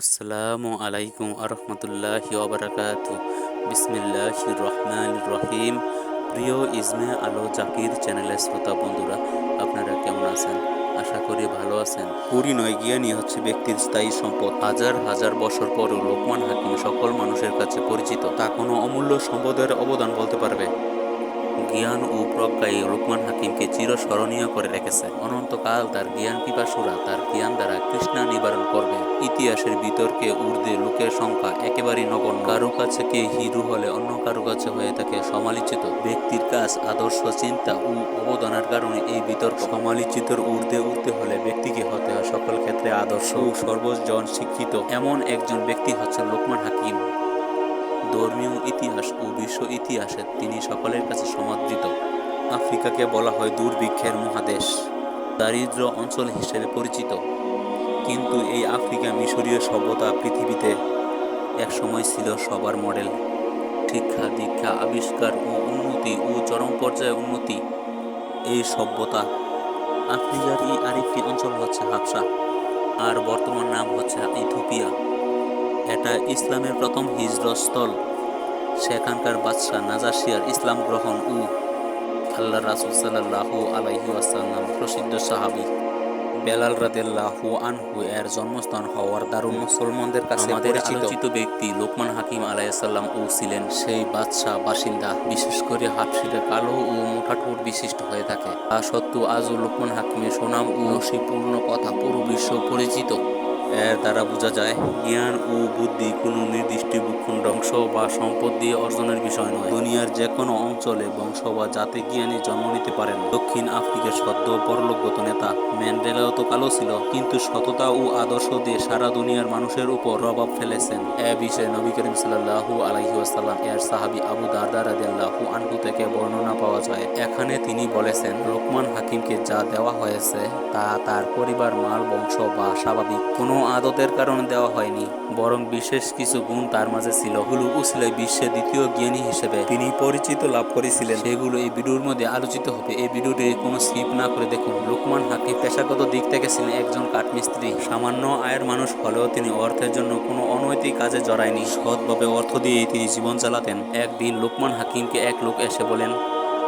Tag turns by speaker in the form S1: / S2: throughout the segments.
S1: আসসালামু আলাইকুম আরহামতুল্লাহি ওবরাকাত বিসমিল্লাহ রহমান রহিম প্রিয় ইসমে আলো জাকির চ্যানেলের শ্রোতা বন্ধুরা, আপনারা কেমন আছেন? আশা করি ভালো আছেন। কুড়ি নয় জ্ঞানী হচ্ছে ব্যক্তির স্থায়ী সম্পদ। হাজার হাজার বছর পরও লোকমান হাকিম সকল মানুষের কাছে পরিচিত। তা কোনো অমূল্য সম্পদের অবদান বলতে পারবে? জ্ঞান ও প্রজ্ঞায় লোকমান হাকিমকে চিরস্মরণীয় করে রেখেছে। অনন্তকাল তার জ্ঞান পিপাসুরা তার জ্ঞান দ্বারা কৃষ্ণা নিবারণ করবে। ইতিহাসের বিতর্কে ঊর্ধ্বে লোকের সংখ্যা একেবারেই নগণ্য। কারও কাছে কে হিরু হলে অন্য কারও কাছে হয়ে থাকে সমালোচিত। ব্যক্তির কাজ, আদর্শ, চিন্তা ও অবদানের কারণে এই বিতর্ক। সমালোচিতর ঊর্ধ্বে উঠতে হলে ব্যক্তিকে হতে হয় সকল ক্ষেত্রে আদর্শ ও সর্বজন শিক্ষিত। এমন একজন ব্যক্তি হচ্ছেন লোকমান হাকিম। ধর্মীয় ইতিহাস ও বিশ্ব ইতিহাসে তিনি সকলের কাছে সমাদৃত। আফ্রিকাকে বলা হয় দুর্ভিক্ষের মহাদেশ দারিদ্র অঞ্চল হিসেবে পরিচিত। কিন্তু এই আফ্রিকা মিশরীয় সভ্যতা পৃথিবীতে একসময় ছিল সবার মডেল। শিক্ষা, দীক্ষা, আবিষ্কার ও উন্নতি ও চরম পর্যায়ে উন্নতি। এই সভ্যতা আফ্রিকার এই আরেকটি অঞ্চল হচ্ছে হাফসা, আর বর্তমান নাম হচ্ছে ইথোপিয়া এটা ইসলামের প্রথম হিজরস্থল সেখানকার বাদশাহ নাজাসিয়ার ইসলাম গ্রহণ ও আল্লাহ রাসুল সাল্লাহু আলাইহি আসাল্লাম প্রসিদ্ধ সাহাবি বেলাল রাদেল্লাহু আনহু এর জন্মস্থান হওয়ার দারুণ মুসলমানদের কাছে আমাদের আলোচিত ব্যক্তি লোকমান হাকিম আলাইসাল্লাম ও ছিলেন সেই বাদশাহ বাসিন্দা বিশেষ করে হাফসিটা কালো ও মোটাঠোট বিশিষ্ট হয়ে থাকে। তা সত্ত্বেও আজও লোকমান হাকিমের সুনাম ও নসিপূর্ণ কথা পুরো বিশ্ব পরিচিত। দ্বারা বোঝা যায়, জ্ঞান ও বুদ্ধি কোনো নির্দিষ্ট ভূখণ্ড অংশ বা সম্পদ দিয়ে অর্জনের বিষয় নয়। দুনিয়ার যে কোনো অঞ্চলে বংশ বা জাতি জ্ঞানী জন্ম নিতে পারেন। দক্ষিণ আফ্রিকার সদ্য পরলোকগত নেতা ম্যান্ডেলাও তো কালো ছিল, কিন্তু সততা ও আদর্শ দিয়ে সারা দুনিয়ার মানুষের উপর প্রভাব ফেলেছেন। এ বিষয়ে নবী করিম সাল্লাহু আলাইহি আসাল্লাম এর সাহাবি আবু দারদা রাদিয়াল্লাহু আনহু থেকে বর্ণনা পাওয়া যায়। এখানে তিনি বলেছেন, লোকমান হাকিমকে যা দেওয়া হয়েছে, তা তার পরিবার, মাল, বংশ বা স্বাভাবিক। কোনো আদতের কারণে দেওয়া হয়নি, বরং বিশেষ কিছু গুণ তার মাঝে ছিল। গুলো উসিলাই বিশ্বের দ্বিতীয় জ্ঞানী হিসেবে তিনি পরিচিত লাভ করেছিলেন। সেগুলো এই ভিডিওর মধ্যে আলোচিত হবে। এই ভিডিওটি কোনো স্কিপ না করে দেখুন। লোকমান হাকিম পেশাগত দিক থেকে ছিলেন একজন কাঠমিস্ত্রি। সামান্য আয়ের মানুষ হলেও তিনি অর্থের জন্য কোনো অনৈতিক কাজে জড়ায়নি। সৎভাবে অর্থ দিয়েই তিনি জীবন চালাতেন। একদিন লোকমান হাকিমকে এক লোক এসে বলেন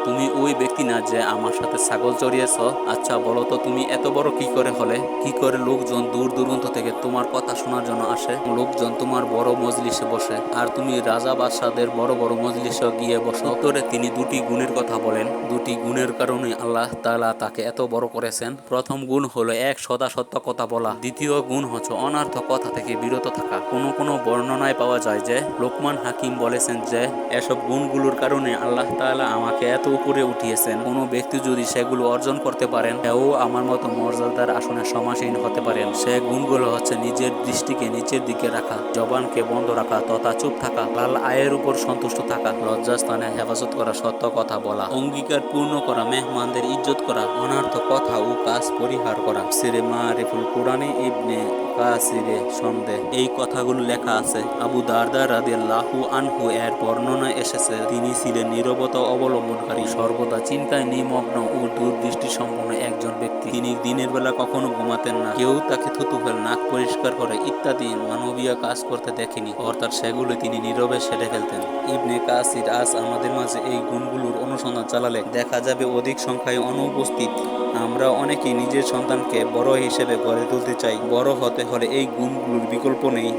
S1: তুমি ওই ব্যক্তি না যে আমার সাথে ছাগল চড়িয়েছ? আচ্ছা বলো তো তুমি এত বড় কি করে হলে? কি করে লোকজন দূর দূরান্ত থেকে তোমার কথা শোনার জন্য আসে? লোকজন তোমার বড় মজলিসে বসে, আর তুমি রাজা বাদশাদের বড় বড় মজলিসে গিয়ে বসো। উত্তরে তিনি দুটি গুণের কথা বলেন। দুটি গুণের কারণে আল্লাহ তালা তাকে এত বড় করেছেন। প্রথম গুণ হলো এক সদা সত্য কথা বলা। দ্বিতীয় গুণ হচ্ছে অনার্থ কথা থেকে বিরত থাকা। কোনো কোনো বর্ণনায় পাওয়া যায় যে, লোকমান হাকিম বলেছেন যে, এসব গুণগুলোর কারণে আল্লাহ তাআলা আমাকে এত উপরে উঠিয়েছেন। কোনো ব্যক্তি যদি সেগুলো অর্জন করতে পারেন, সেও আমার মতো মর্যাদার আসনে সমাসীন হতে পারেন। সে গুণগুলো হচ্ছে নিজের দৃষ্টিকে নিচের দিকে রাখা, জবানকে বন্ধ রাখা, তথা চুপ থাকা, লাল আয়ের উপর সন্তুষ্ট থাকা, লজ্জাস্থানে হেফাজত করা সত্য কথা বলা অঙ্গীকার পূর্ণ করা, মেহমানদের ইজ্জত করা, অনার্থ কথা ও কাজ পরিহার করা। সিরে মা রেফুল কোরআনে ইবনে কাসিরে সন্দেহ। এই কথাগুলো লেখা আছে, আবু দারদা রাদিয়াল্লাহু আনহু এর বর্ণনা এসেছে। তিনি ছিলেন নীরবতা অবলম্বনকারী, সর্বদা চিন্তায় নিমগ্ন ও দূরদৃষ্টি সম্পন্ন একজন ব্যক্তি। তিনি দিনের বেলা কখনো ঘুমাতেন না, কেউ তাকে থুতু ফেল, নাক পরিষ্কার করে ইত্যাদি মানবীয় কাজ করতে দেখেনি, অর্থাৎ সেগুলো তিনি নীরবে সেরে ফেলতেন। ইবনে কাসির আজ আমাদের মাঝে এই গুণগুলোর অনুসন্ধান চালালে দেখা যাবে অধিক সংখ্যায় অনুপস্থিত আমরা অনেকেই নিজের সন্তানকে বড় হিসেবে গড়ে তুলতে চাই। বড় হতে হলে এই গুণগুলোর বিকল্প নেই।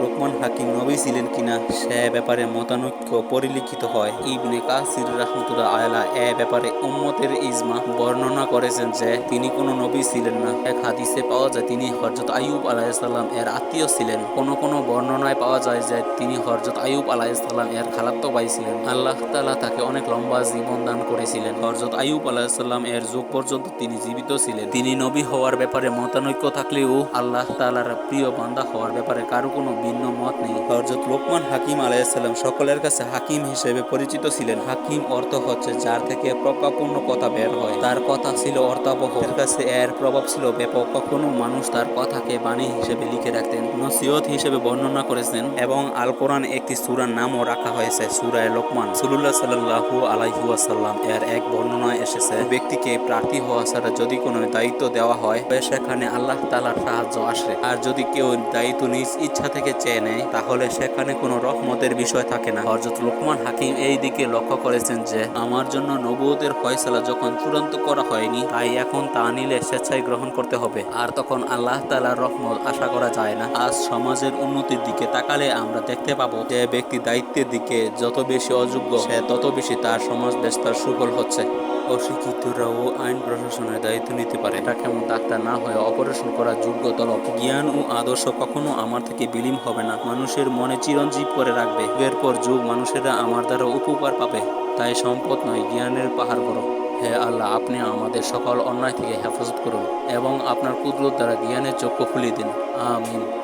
S1: লোকমান হাকিম নবী ছিলেন কিনা সে ব্যাপারে মতানৈক্য পরিলিখিত হয়। ইবনে কাসির রাহমতুল্লাহ আয়লা এ ব্যাপারে উম্মতের ইজমা বর্ণনা করেছেন যে তিনি কোনো নবী ছিলেন না। এক হাদিসে পাওয়া যায় তিনি হরজত আইয়ুব আলাইসাল্লাম এর আত্মীয় ছিলেন। কোন কোন বর্ণনায় পাওয়া যায় যে তিনি হরজত আইয়ুব আলাইসাল্লাম এর খালাত্ত ভাই ছিলেন। আল্লাহ তাআলা তাকে অনেক লম্বা জীবন দান করেছিলেন। হরজত আইয়ুব আলাইসাল্লাম এর যুগ পর্যন্ত তিনি জীবিত ছিলেন। তিনি নবী হওয়ার ব্যাপারে মতানৈক্য থাকলেও আল্লাহ তাআলার প্রিয় বান্দা হওয়ার ব্যাপারে কারও কোনো ভিন্ন মত নেই। হজরত লোকমান হাকিম আলাইসাল্লাম সকলের কাছে হাকিম হিসেবে পরিচিত ছিলেন। হাকিম অর্থ হচ্ছে যার থেকে প্রজ্ঞাপূর্ণ কথা বের হয়। তার কথা ছিল অর্থাবহ। এর কাছে এর প্রভাব ছিল ব্যাপক। কখনো মানুষ তার কথাকে বাণী হিসেবে লিখে রাখতেন, নসিহত হিসেবে বর্ণনা করেছেন এবং আল কোরআন একটি সুরার নামও রাখা হয়েছে, সুরায় লোকমান। সুলুল্লাহ সাল্লাহু আলাইহুয়াসাল্লাম এর এক বর্ণনায় এসেছে ব্যক্তিকে প্রার্থী হওয়া ছাড়া যদি কোনো দায়িত্ব দেওয়া হয় সেখানে আল্লাহ তালার সাহায্য আসে। আর যদি কেউ দায়িত্ব নিজ ইচ্ছা থেকে চেয়ে নেয় তাহলে সেখানে কোনো রহমতের বিষয় থাকে না। হজরত লোকমান হাকিম এই দিকে লক্ষ্য করেছেন যে, আমার জন্য নবুয়তের ফয়সালা যখন চূড়ান্ত করা হয়নি, তাই এখন তা নিলে স্বেচ্ছায় গ্রহণ করতে হবে। আর তখন আল্লাহ তালার রহমত আশা করা যায় না। আজ সমাজের উন্নতির দিকে তাকালে আমরা দেখতে পাবো যে, ব্যক্তি দায়িত্বের দিকে যত বেশি অযোগ্য, সে তত বেশি তার সমাজ দেশ তার সুফল হচ্ছে। অশিক্ষিতরাও আইন প্রশাসনের দায়িত্ব নিতে পারে। এটা কেমন ডাক্তার না হয়ে অপারেশন করার যোগ্য তলব জ্ঞান ও আদর্শ কখনো আমার থেকে বিলীন হবে না। মানুষের মনে চিরঞ্জীব করে রাখবে। যুগের পর যুগ মানুষেরা আমার দ্বারা উপকার পাবে। তাই সম্পদ নয় জ্ঞানের পাহাড় বড় হে আল্লাহ আপনি আমাদের সকল অন্যায় থেকে হেফাজত করুন এবং আপনার কুদরত দ্বারা জ্ঞানের চক্ষু খুলিয়ে দিন। আমিন।